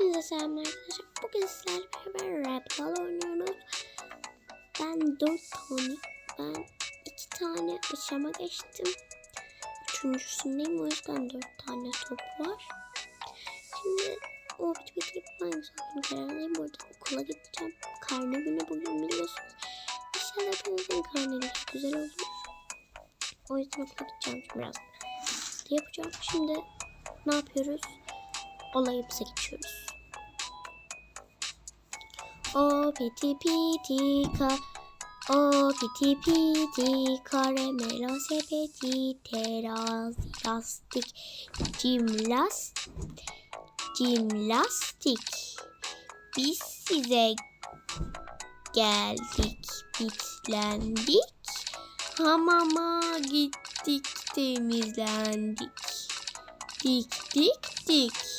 Hepinize selamlar arkadaşlar. Bugün sizlerle beraber Red Ball oynuyoruz. Ben 4 tane, ben 2 tane aşama geçtim. Üçüncüsündeyim o yüzden 4 tane top var. Şimdi o bit bitirip aynı sonunu kararlayayım. Burada okula gideceğim. Karne günü bugün biliyorsunuz. İnşallah hepinizin karneleri güzel olur. O yüzden okula gideceğim şimdi biraz. Yapacağım. Şimdi ne yapıyoruz? olayımıza geçiyoruz. O piti piti ka O piti piti karamelo sepeti terazi lastik. Cimlas cimlastik biz size geldik bitlendik. Hamama gittik temizlendik. Dik dik dik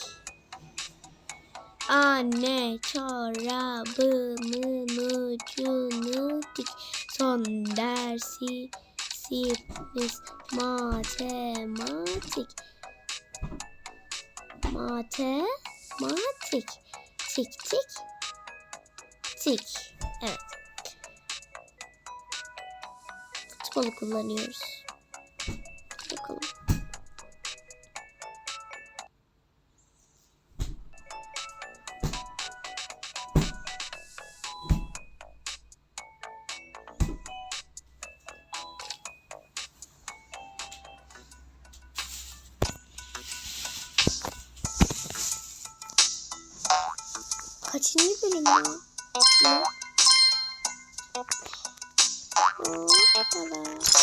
Anne çorabımın ucunu dik. Son dersi sipnis matematik. Matematik. Tik tik. Tik. Evet. Futbolu kullanıyoruz. Bakalım. Kaçıncı bölüm bu? Ne? Hoppala.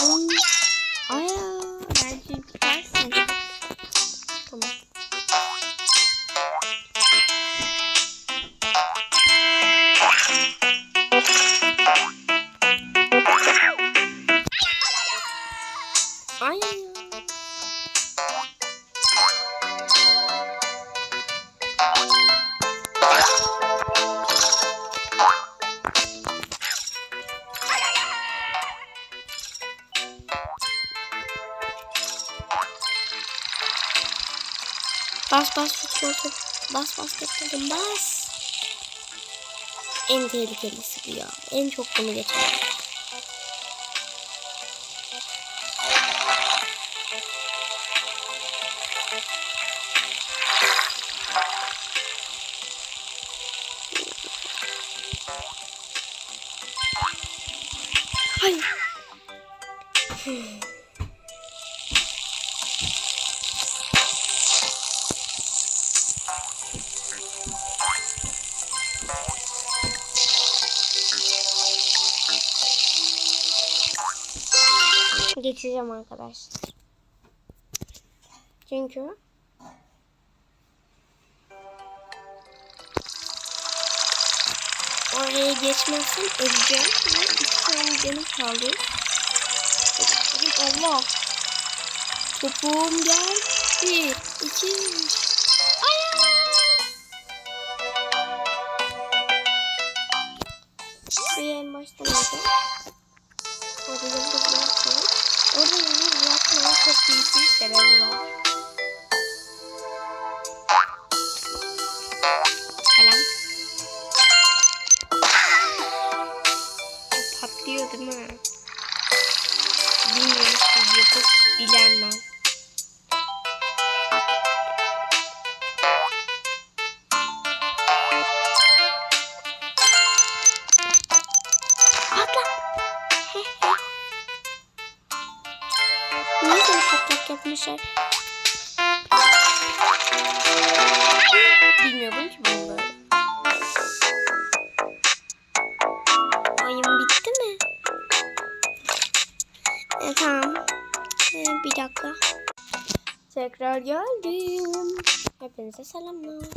Ay. Aya. Bas bas futbol top. Bas bas dedim bas. En tehlikelisi bu ya. En çok bunu geçer. Hayır. Geçeceğim arkadaşlar. Çünkü oraya geçmezsem öleceğim ve iki tane canım kaldı. Allah. Topuğum geldi. İki. Yapıp bilemem. Patla. Niye böyle patlak yapmışlar? Bilmiyordum ki bunu böyle. Oyun bitti mi? E. Bir dakika. Tekrar geldim. Hepinize selamlar.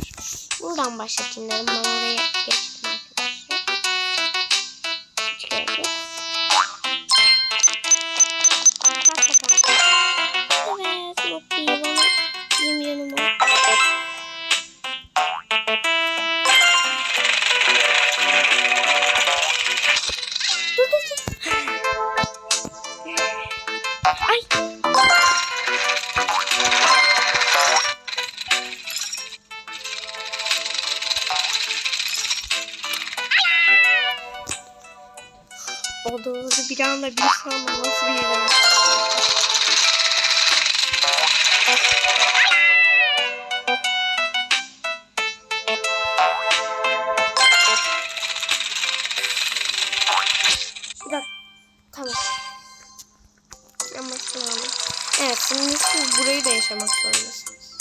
Buradan başlatayım dedim. Ben oraya geçtim anda bir sandım nasıl bir dakika. Tamam. Ama tamam. Evet şimdi siz burayı da yaşamak zorundasınız.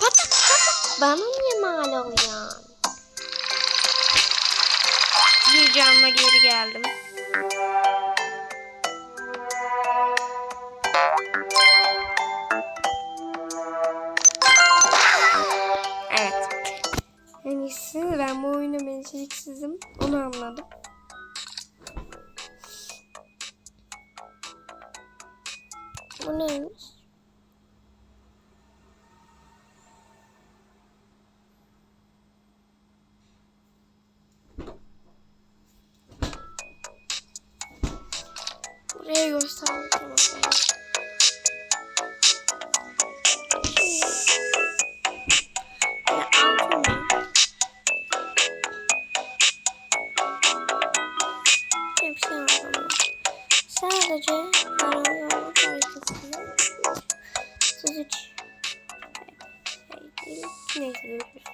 Patak patak. Bana niye mal oluyor? Bir canla geri geldim. Evet. En iyisi ben bu oyuna beceriksizim. Onu anladım. Bu neymiş? Buraya göstermek lazım. Sadece karanlık olmak haritasında siz şey değil. Neyse görüşürüz.